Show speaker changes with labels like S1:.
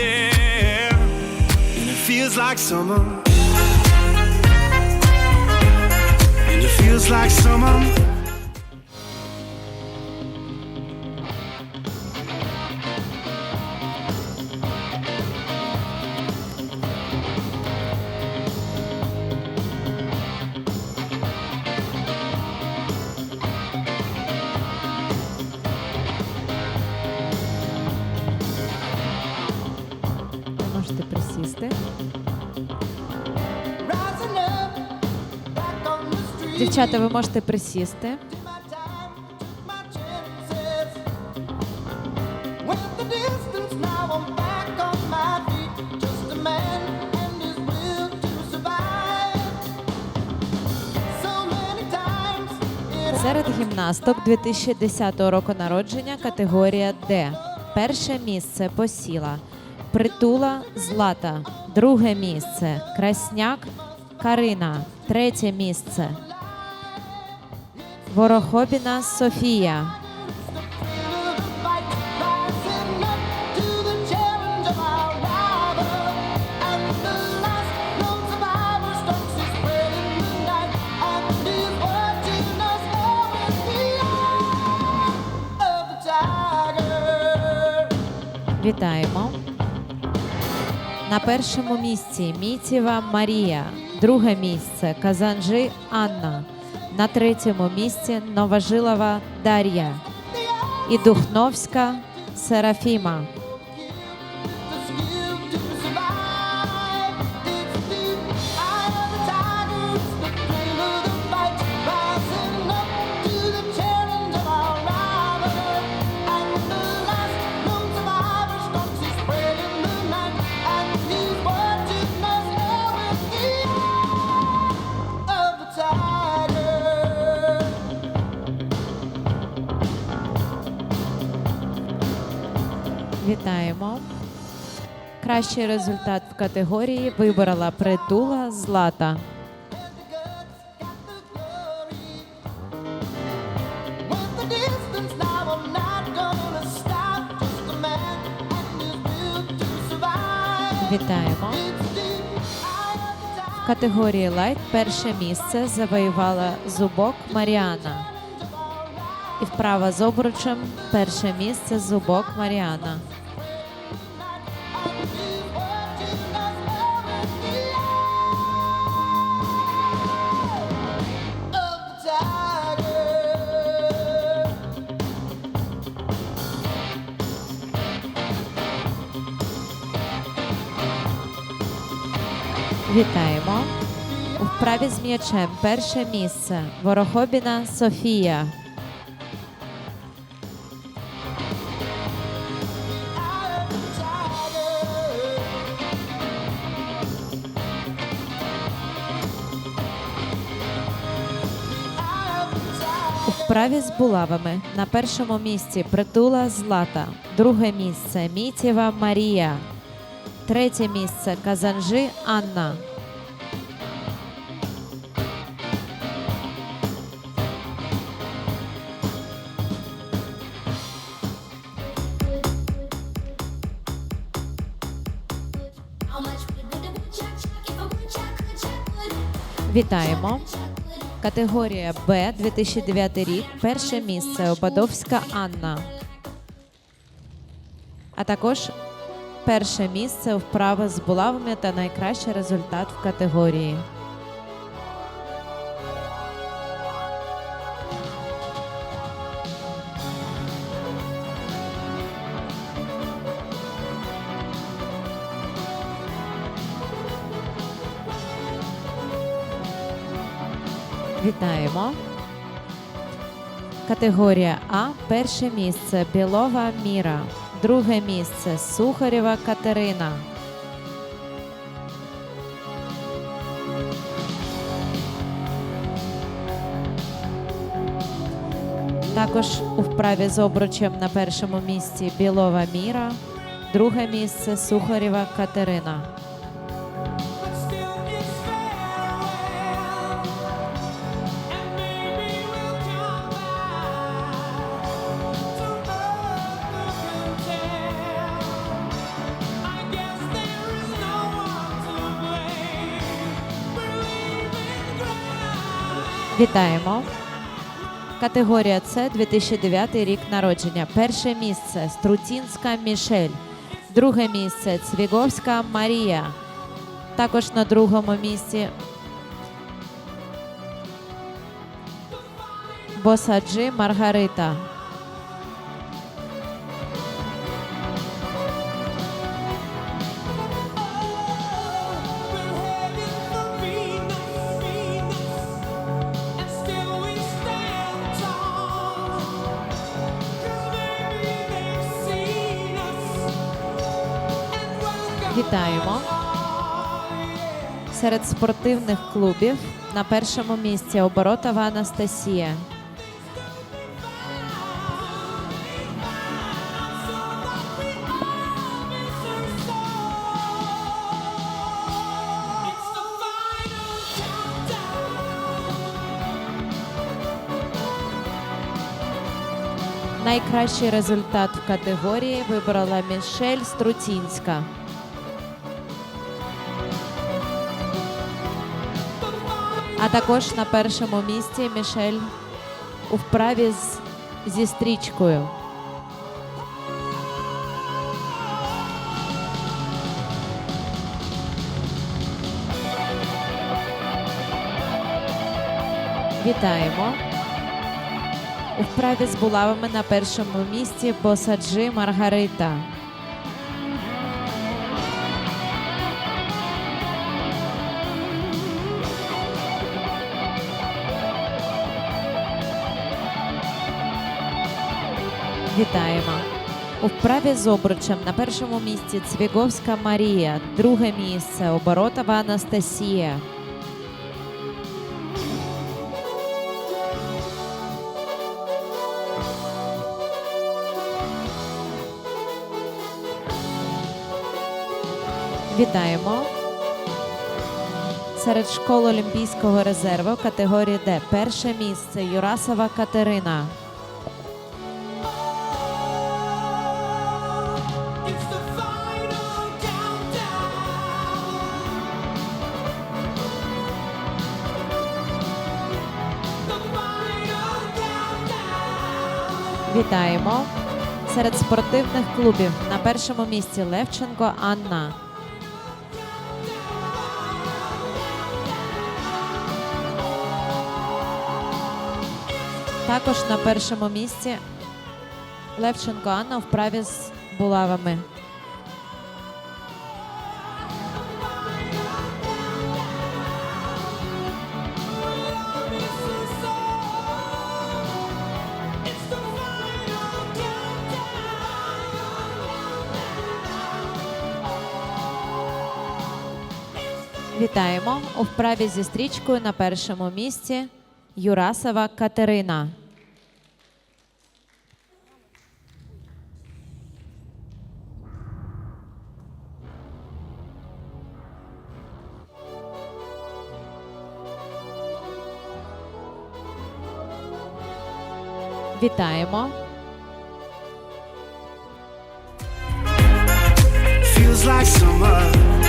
S1: there. And it feels like summer. And it feels like summer.
S2: So many times it
S3: Серед гімнасток 2010 року народження категорія Д. Перше місце посіла Притула Злата. Друге місце Красняк Карина. Третє місце Ворохобіна Софія. Вітаємо. На першому місці Міціва Марія. Друге місце Казанжи Анна. На третьому місці Новожилова Дар'я. І Духновська Серафіма. Вітаємо. Кращий результат в категорії виборола притула Злата. Вітаємо. В категорії лайт перше місце завоювала зубок Маріана. І вправа з обручем перше місце зубок Маріана. Вітаємо. У вправі з м'ячем перше місце Ворохобіна Софія. У вправі з булавами на першому місці притула Злата, друге місце Мітєва Марія, третє місце Казанжи Анна. Вітаємо. Категорія Б 2009 рік. Перше місце Обадовська Анна. А також перше місце вправи з булавами та найкращий результат в категорії. Вітаємо. Категорія А. Перше місце Білова Міра. Друге місце Сухарєва Катерина. Також у вправі з обручем на першому місці Білова Міра. Друге місце Сухарєва Катерина. Вітаємо. Категорія С 2009 рік народження. Перше місце Струтінська Мішель. Друге місце Цвіговська Марія. Також на другому місці Босаджи Маргарита. Вітаємо. Серед спортивних клубів на першому місці Оборотова Анастасія. Найкращий результат в категорії вибрала Мішель Струцінська. А також на першому місці Мішель у вправі з, зі стрічкою. Вітаємо. У вправі з булавами на першому місці Босаджи Маргарита. Вітаємо. У вправі з обручем на першому місці Цвіговська Марія, друге місце Оборотова Анастасія. Вітаємо. Серед школ Олімпійського резерву категорії Д перше місце Юрасова Катерина. Вітаємо. Серед спортивних клубів на першому місці Левченко Анна. Також на першому місці Левченко Анна вправі з булавами. Вітаємо у вправі зі стрічкою на першому місці Юрасова Катерина. Вітаємо.
S1: Feels like summer